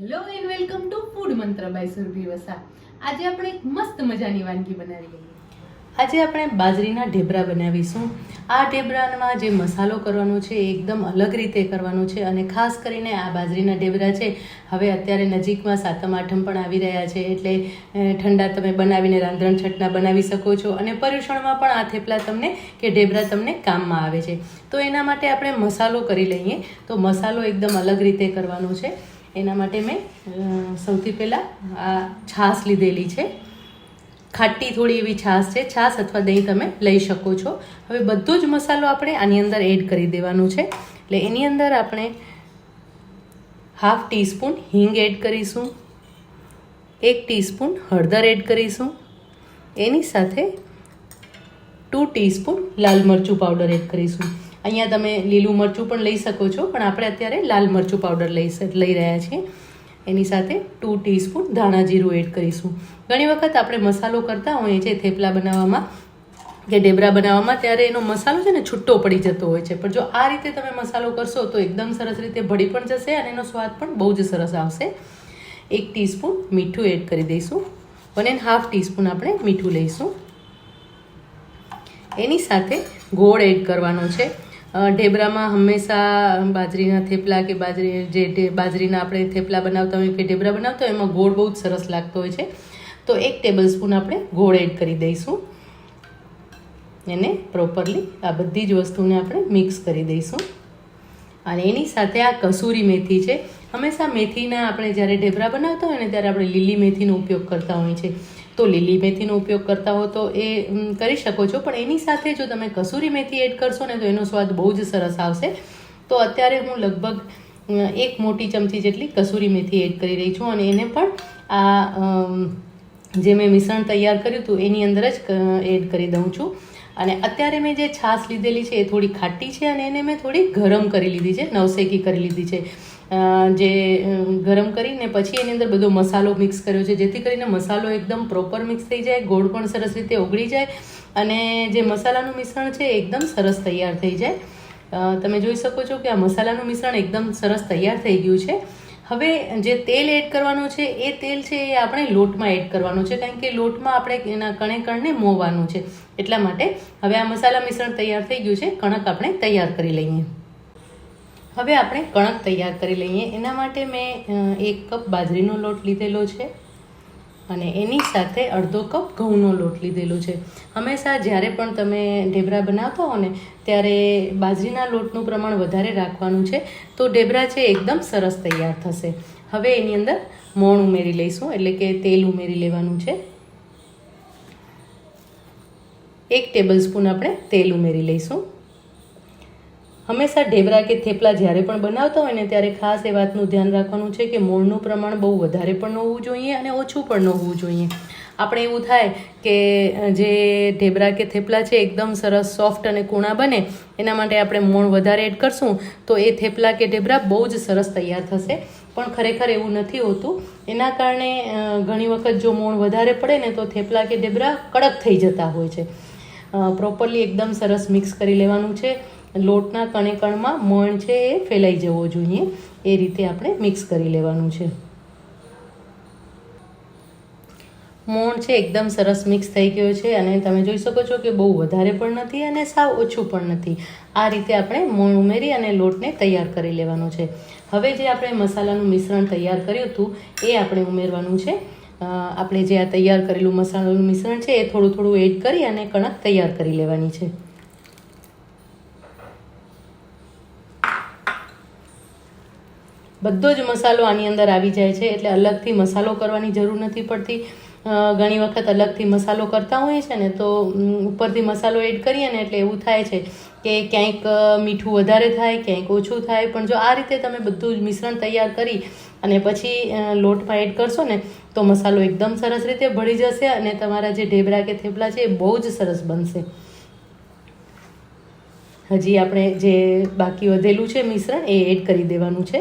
Hello and welcome to food Mantra by Surabhi Vasa આજે આપણે એક મસ્ત મજાની વાનગી બનાવી લઈએ. આજે આપણે બાજરીના ઢેબરા બનાવીશું. આ ઢેબરામાં જે મસાલો કરવાનો છે એ એકદમ અલગ રીતે કરવાનો છે અને ખાસ કરીને આ બાજરીના ઢેબરા છે, હવે અત્યારે નજીકમાં સાતમ આઠમ પણ આવી રહ્યા છે, એટલે ઠંડા તમે બનાવીને રાંધણ છટના બનાવી શકો છો અને પર્યુષણમાં પણ આ થેપલા તમને કે ઢેબરા તમને કામમાં આવે છે. તો એના માટે આપણે મસાલો કરી લઈએ. તો મસાલો એકદમ અલગ રીતે કરવાનો છે. એના માટે મેં સૌથી પહેલાં આ છાશ લીધેલી છે. ખાટી થોડી એવી છાશ છે. છાશ અથવા દહીં તમે લઈ શકો છો. હવે બધો જ મસાલો આપણે આની અંદર એડ કરી દેવાનો છે. એટલે એની અંદર આપણે હાફ ટીસ્પૂન હિંગ એડ કરીશું. એક ટીસ્પૂન હળદર એડ કરીશું. એની સાથે ટુ ટીસ્પૂન લાલ મરચું પાવડર એડ કરીશું. અહીંયા તમે લીલું મરચું પણ લઈ શકો છો, પણ આપણે અત્યારે લાલ મરચું પાવડર લઈ લઈ રહ્યા છીએ. એની સાથે ટુ ટીસ્પૂન ધાણા જીરું એડ કરીશું. ઘણી વખત આપણે મસાલો કરતા હોઈએ છીએ થેપલા બનાવવામાં કે ઢેબરા બનાવવામાં, ત્યારે એનો મસાલો છે ને છૂટો પડી જતો હોય છે. પણ જો આ રીતે તમે મસાલો કરશો, તો એકદમ સરસ રીતે ભળી પણ જશે અને એનો સ્વાદ પણ બહુ જ સરસ આવશે. એક ટીસ્પૂન મીઠું એડ કરી દઈશું. વન એન્ડ હાફ ટીસ્પૂન આપણે મીઠું લઈશું. એની સાથે ગોળ એડ કરવાનો છે. ઢેબરામાં હંમેશા બાજરીના થેપલા કે બાજરી, જે બાજરીના આપણે થેપલા બનાવતા હોય કે ઢેબરા બનાવતા હોય, એમાં ગોળ બહુ જ સરસ લાગતો હોય છે. તો એક ટેબલ સ્પૂન આપણે ગોળ એડ કરી દઈશું. એને પ્રોપરલી આ બધી જ વસ્તુને આપણે મિક્સ કરી દઈશું. અને એની સાથે આ કસૂરી મેથી છે. હંમેશા મેથીના આપણે જ્યારે ઢેબરા બનાવતા હોય ને ત્યારે આપણે લીલી મેથીનો ઉપયોગ કરતા હોઈએ છીએ. તો લીલી મેથીનો ઉપયોગ કરતા હો તો એ કરી શકો છો. પણ એની સાથે જો તમે કસૂરી મેથી એડ કરશો ને તો એનો સ્વાદ બહુ જ સરસ આવશે. તો અત્યારે હું લગભગ એક મોટી ચમચી જેટલી કસૂરી મેથી એડ કરી રહી છું અને એને પણ આ જે મેં મિશ્રણ તૈયાર કર્યું હતું એની અંદર જ એડ કરી દઉં છું. અને અત્યારે મેં જે છાશ લીધેલી છે એ થોડી ખાટી છે અને એને મેં થોડી ગરમ કરી લીધી છે નવસેકી કરી લીધી છે. જે ગરમ કરીને પછી એની અંદર બધો મસાલો મિક્સ કર્યો છે, જેથી કરીને મસાલો એકદમ પ્રોપર મિક્સ થઈ જાય, ગોળ પણ સરસ રીતે ઓગળી જાય અને જે મસાલાનું મિશ્રણ છે એકદમ સરસ તૈયાર થઈ જાય. તમે જોઈ શકો છો કે આ મસાલાનું મિશ્રણ એકદમ સરસ તૈયાર થઈ ગયું છે. હવે જે તેલ એડ કરવાનું છે, એ તેલ છે એ આપણે લોટમાં એડ કરવાનું છે, કારણ કે લોટમાં આપણે એના કણે કણને મોવાનું છે. એટલા માટે હવે આ મસાલા મિશ્રણ તૈયાર થઈ ગયું છે, કણક આપણે તૈયાર કરી લઈએ. હવે આપણે કણક તૈયાર કરી લઈએ. એના માટે મેં એક કપ બાજરીનો લોટ લીધેલો છે અને એની સાથે અડધો કપ ઘઉંનો લોટ લીધેલો છે. હંમેશા જ્યારે પણ તમે ઢેબરા બનાવતા હો ને, ત્યારે બાજરીના લોટનું પ્રમાણ વધારે રાખવાનું છે. તો ઢેબરા છે એકદમ સરસ તૈયાર થશે. હવે એની અંદર મોણ ઉમેરી લઈશું, એટલે કે તેલ ઉમેરી લેવાનું છે. એક ટેબલ સ્પૂન આપણે તેલ ઉમેરી લઈશું. હંમેશા ઢેબરા કે થેપલા જ્યારે પણ બનાવતા હોય ને ત્યારે ખાસ એ વાતનું ધ્યાન રાખવાનું છે કે મોળનું પ્રમાણ બહુ વધારે પણ ન હોવું જોઈએ અને ઓછું પણ ન હોવું જોઈએ. આપણે એવું થાય કે જે ઢેબરા કે થેપલા છે એકદમ સરસ, સોફ્ટ અને કૂણા બને, એના માટે આપણે મોણ વધારે એડ કરશું, તો એ થેપલા કે ઢેબરા બહુ જ સરસ તૈયાર થશે. પણ ખરેખર એવું નથી હોતું. એના કારણે ઘણી વખત જો મોણ વધારે પડે ને તો થેપલા કે ઢેબરા કડક થઈ જતા હોય છે. પ્રોપરલી એકદમ સરસ મિક્સ કરી લેવાનું છે. લોટના કણે કણમાં મણ છે એ ફેલાઈ જવો જોઈએ. એ રીતે આપણે મિક્સ કરી લેવાનું છે. મોણ છે એકદમ સરસ મિક્સ થઈ ગયો છે અને તમે જોઈ શકો છો કે બહુ વધારે પણ નથી અને સાવ ઓછું પણ નથી. આ રીતે આપણે મોણ ઉમેરી અને લોટને તૈયાર કરી લેવાનો છે. હવે જે આપણે મસાલાનું મિશ્રણ તૈયાર કર્યું હતું, એ આપણે ઉમેરવાનું છે. આપણે જે આ તૈયાર કરેલું મસાલાનું મિશ્રણ છે, એ થોડું થોડું એડ કરી અને કણક તૈયાર કરી લેવાની છે. બધો જ મસાલો આની અંદર આવી જાય છે, એટલે અલગથી મસાલો કરવાની જરૂર નથી પડતી. ઘણી વખત અલગથી મસાલો કરતા હોઈએ છે ને, તો ઉપરથી મસાલો એડ કરીએ ને, એટલે એવું થાય છે કે ક્યાંક મીઠું વધારે થાય, ક્યાંક ઓછું થાય, પણ જો આ રીતે તમે બધું જ મિશ્રણ તૈયાર કરી અને પછી લોટમાં એડ કરશો ને, તો મસાલો એકદમ સરસ રીતે ભળી જશે અને તમારા જે ઢેબરા કે થેપલા છે એ બહુ જ સરસ બનશે. હજી આપણે જે બાકી વધેલું છે મિશ્રણ એ એડ કરી દેવાનું છે.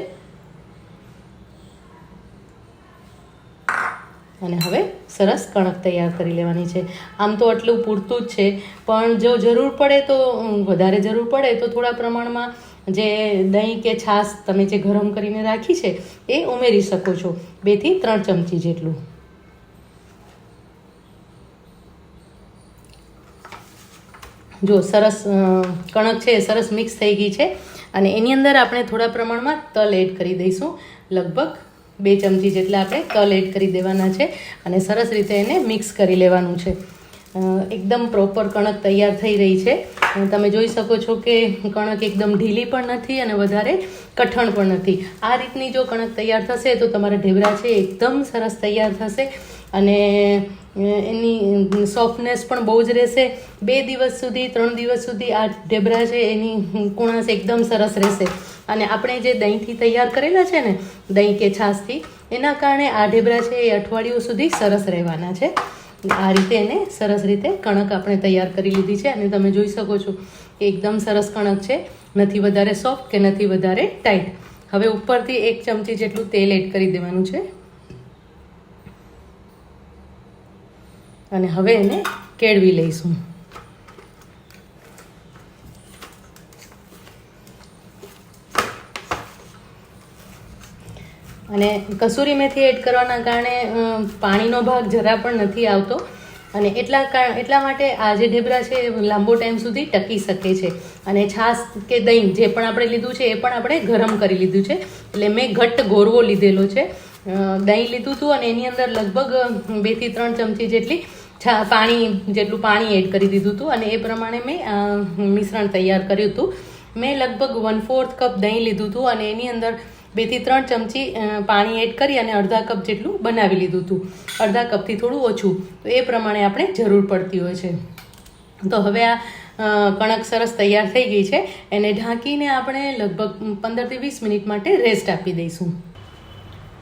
અને હવે સરસ કણક તૈયાર કરી લેવાની છે. આમ તો આટલું પૂરતું જ છે, પણ જો જરૂર પડે તો વધારે જરૂર પડે તો થોડા પ્રમાણમાં જે દહીં કે છાશ તમે જે ગરમ કરીને રાખી છે, એ ઉમેરી શકો છો. બેથી ત્રણ ચમચી જેટલું. જો સરસ કણક છે સરસ મિક્સ થઈ ગઈ છે, અને એની અંદર આપણે થોડા પ્રમાણમાં તલ એડ કરી દઈશું. લગભગ બે ચમચી જેટલા આપણે તલ એડ કરી દેવાના છે અને સરસ રીતે એને મિક્સ કરી લેવાનું છે. એકદમ પ્રોપર કણક તૈયાર થઈ રહી છે. તમે જોઈ શકો છો કે કણક એકદમ ઢીલી પણ નથી અને વધારે કઠણ પણ નથી. આ રીતની જો કણક તૈયાર થશે તો તમારા ઢેબરા છે એકદમ સરસ તૈયાર થશે અને એની સોફ્ટનેસ પણ બહુ જ રહેશે. બે દિવસ સુધી, ત્રણ દિવસ સુધી આ ઢેબરા છે, એની કુણાશ એકદમ સરસ રહેશે. અને આપણે જે દહીંથી તૈયાર કરેલા છે ને, દહીં કે છાશથી, એના કારણે આ ઢેબરા છે એ અઠવાડિયું સુધી સરસ રહેવાના છે. આ રીતે એને સરસ રીતે કણક આપણે તૈયાર કરી લીધી છે. અને તમે જોઈ શકો છો કે એકદમ સરસ કણક છે. નથી વધારે સોફ્ટ કે નથી વધારે ટાઈટ હવે ઉપરથી એક ચમચી જેટલું તેલ એડ કરી દેવાનું છે. અને હવે એને કેળવી લઈશું. અને કસૂરી મેથી એડ કરવાના કારણે પાણીનો ભાગ જરા પણ નથી આવતો. અને એટલા કારણ એટલા માટે આ જે ઢેબરા છે એ લાંબો ટાઈમ સુધી ટકી શકે છે. અને છાશ કે દહીં જે પણ આપણે લીધું છે એ પણ આપણે ગરમ કરી લીધું છે. એટલે મેં ઘટ્ટ ગોરવો લીધેલો છે. દહીં લીધું હતું અને એની અંદર લગભગ બેથી ત્રણ ચમચી જેટલી પાણી, જેટલું પાણી એડ કરી દીધું હતું અને એ પ્રમાણે મેં મિશ્રણ તૈયાર કર્યું હતું. મેં લગભગ વન ફોર્થ કપ દહીં લીધું હતું અને એની અંદર બેથી ત્રણ ચમચી પાણી એડ કરી અને અડધા કપ જેટલું બનાવી લીધું હતું. અડધા કપથી થોડું ઓછું. તો એ પ્રમાણે આપણે જરૂર પડતી હોય છે. તો હવે આ કણક સરસ તૈયાર થઈ ગઈ છે. એને ઢાંકીને આપણે લગભગ પંદરથી વીસ મિનિટ માટે રેસ્ટ આપી દઈશું.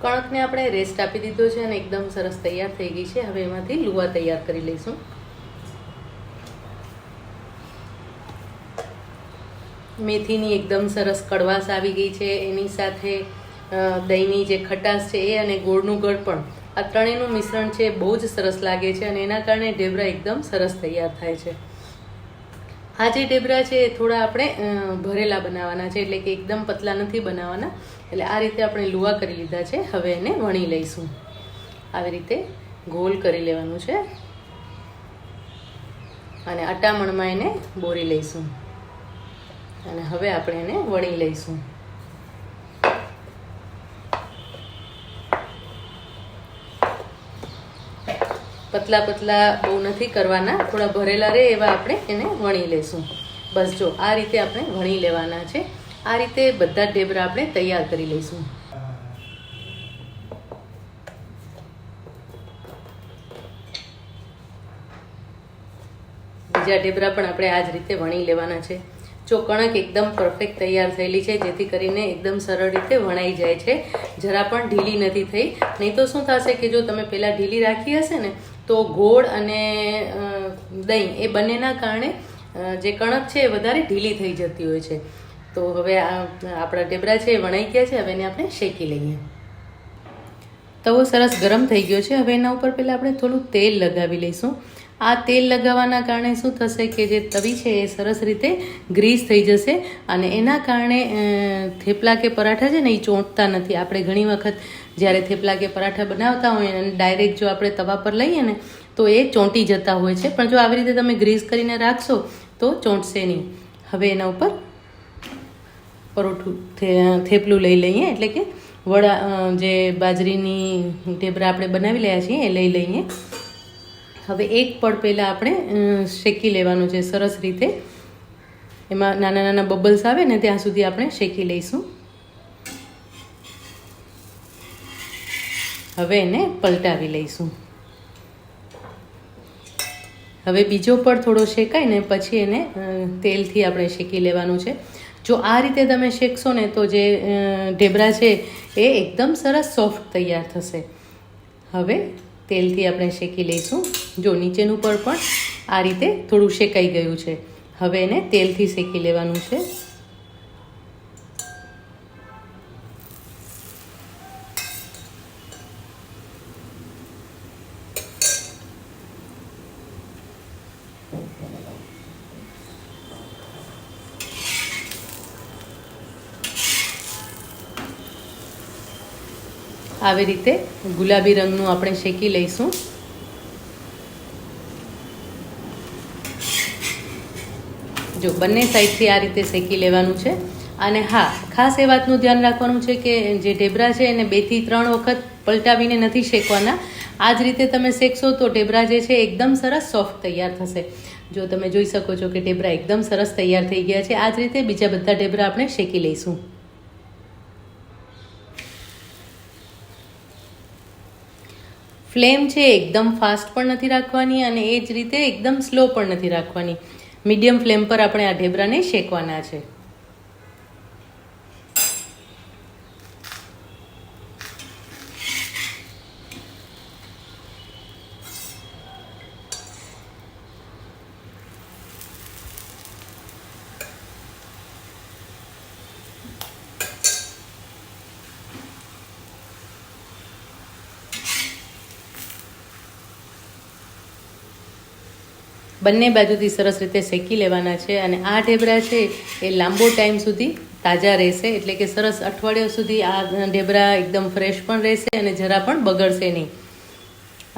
કણકને આપણે રેસ્ટ આપી દીધો છે અને એકદમ સરસ તૈયાર થઈ ગઈ છે. હવે એમાંથી લુવા તૈયાર કરી લઈશું. મેથીની એકદમ સરસ કડવાશ આવી ગઈ છે. એની સાથે દહીંની જે ખટાશ છે એ અને ગોળનું ગળ પણ. આ ત્રણેયનું મિશ્રણ છે બહુ જ સરસ લાગે છે અને એના કારણે ઢેબરા એકદમ સરસ તૈયાર થાય છે. આ જે ઢેબરા છે એ થોડા આપણે ભરેલા બનાવવાના છે, એટલે કે એકદમ પતલા નથી બનાવવાના. એટલે આ રીતે આપણે લુવા કરી લીધા છે. હવે એને વણી લઈશું. આવી રીતે ગોલ કરી લેવાનું છે. અને અટામણમાં એને બોરી લઈશું. અને હવે આપણે એને વણી લઈશું. પતલા પતલા બહુ નથી કરવાના. થોડા ભરેલા રહે એવા આપણે એને વણી લેશું. બસ જો, આ રીતે આપણે વણી લેવાના છે. આ રીતે બધા ઢેબરા આપણે તૈયાર કરી લઈશું. બીજા ઢેબરા પણ આપણે આ જ રીતે વણી લેવાના છે. જો કણક એકદમ પરફેક્ટ તૈયાર થયેલી છે, જેથી કરીને એકદમ સરળ રીતે વણાઈ જાય છે. જરા પણ ઢીલી નથી થઈ. નહીં તો શું થશે કે જો તમે પહેલાં ઢીલી રાખી હશે ને તો ગોળ અને દહીં એ બંનેના કારણે જે કણક છે એ વધારે ઢીલી થઈ જતી હોય છે. તો હવે આપણા ઢેબરા છે એ વણાઈ ગયા છે, હવે એને આપણે શેકી લઈએ. તવો સરસ ગરમ થઈ ગયો છે. હવે એના ઉપર પહેલાં આપણે થોડું તેલ લગાવી લઈશું. આ તેલ લગાવવાના કારણે શું થશે કે જે તવી છે એ સરસ રીતે ગ્રીસ થઈ જશે અને એના કારણે થેપલા કે પરાઠા છે ને એ ચોંટતા નથી. આપણે ઘણી વખત જ્યારે થેપલા કે પરાઠા બનાવતા હોઈએ અને ડાયરેક્ટ જો આપણે તવા પર લઈએ ને, તો એ ચોંટી જતા હોય છે. પણ જો આવી રીતે તમે ગ્રીસ કરીને રાખશો, તો ચોંટશે નહીં. હવે એના ઉપર પરોઠું થેપલું લઈ લઈએ. એટલે કે વડા જે બાજરીની ઢેબરા આપણે બનાવી રહ્યા છીએ એ લઈ લઈએ. હવે એક પડ પહેલાં આપણે શેકી લેવાનું છે સરસ રીતે. એમાં નાના નાના બબલ્સ આવે ને ત્યાં સુધી આપણે શેકી લઈશું. હવે એને પલટાવી લઈશું. હવે બીજો પડ થોડો શેકાય ને પછી એને તેલથી આપણે શેકી લેવાનું છે. જો આ રીતે તમે શેકશો ને તો જે ઢેબરા છે એ એકદમ સરસ સોફ્ટ તૈયાર થશે. હવે તેલથી આપણે શેકી લઈશું. જો નીચેનું પર પણ આ રીતે થોડું શેકાઈ ગયું છે. હવે એને તેલથી શેકી લેવાનું છે. આવી રીતે ગુલાબી રંગનું આપણે શેકી લઈશું. જો બંને સાઈડથી આ રીતે શેકી લેવાનું છે. અને હા, ખાસ એ વાતનું ધ્યાન રાખવાનું છે કે જે ઢેબરા છે એને બેથી ત્રણ વખત પલટાવીને નથી શેકવાના. આ જ રીતે તમે શેકશો તો ઢેબરા જે છે એકદમ સરસ સોફ્ટ તૈયાર થશે. જો તમે જોઈ શકો છો કે ઢેબરા એકદમ સરસ તૈયાર થઈ ગયા છે. આ જ રીતે બીજા બધા ઢેબરા આપણે શેકી લઈશું. ફ્લેમ છે એકદમ ફાસ્ટ પણ નથી રાખવાની અને એ જ રીતે એકદમ સ્લો પણ નથી રાખવાની. મીડિયમ ફ્લેમ પર આપણે આ ઢેબરાને શેકવાના છે. બંને બાજુથી સરસ રીતે શેકી લેવાના છે અને આ ઢેબરા છે એ લાંબો ટાઈમ સુધી તાજા રહેશે. એટલે કે સરસ અઠવાડિયા સુધી આ ઢેબરા એકદમ ફ્રેશ પણ રહેશે અને જરા પણ બગડશે નહીં.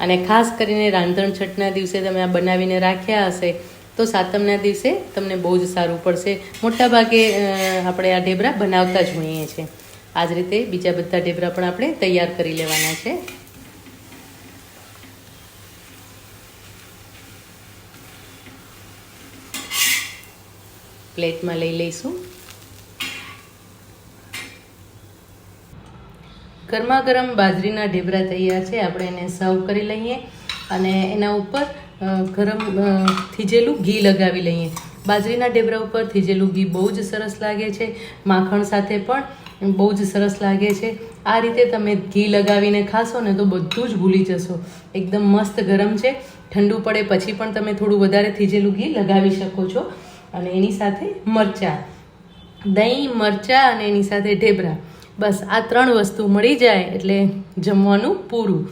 અને ખાસ કરીને રાંધણ છઠના દિવસે તમે આ બનાવીને રાખ્યા હશે, તો સાતમના દિવસે તમને બહુ જ સારું પડશે. મોટાભાગે આપણે આ ઢેબરા બનાવતા જ હોઈએ છીએ. આ જ રીતે બીજા બધા ઢેબરા પણ આપણે તૈયાર કરી લેવાના છે. પ્લેટમાં લઈ લઈશું. ગરમા ગરમ બાજરીના ઢેબરા તૈયાર છે. આપણે એને સર્વ કરી લઈએ અને એના ઉપર ગરમ થીજેલું ઘી લગાવી લઈએ. બાજરીના ઢેબરા ઉપર થીજેલું ઘી બહુ જ સરસ લાગે છે. માખણ સાથે પણ બહુ જ સરસ લાગે છે. આ રીતે તમે ઘી લગાવીને ખાશો ને તો બધું જ ભૂલી જશો. એકદમ મસ્ત ગરમ છે. ઠંડુ પડે પછી પણ તમે થોડું વધારે થીજેલું ઘી લગાવી શકો છો. અને એની સાથે મરચાં. દહીં, મરચાં અને એની સાથે ઢેબરા. બસ આ ત્રણ વસ્તુ મળી જાય એટલે જમવાનું પૂરું.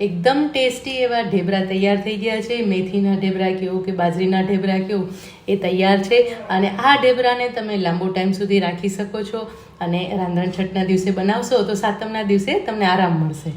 એકદમ ટેસ્ટી એવા ઢેબરા તૈયાર થઈ ગયા છે. મેથીના ઢેબરા કેવું કે બાજરીના ઢેબરા કેવું, એ તૈયાર છે. અને આ ઢેબરાને તમે લાંબો ટાઈમ સુધી રાખી શકો છો અને રાંધણ છઠના દિવસે બનાવશો તો સાતમના દિવસે તમને આરામ મળશે.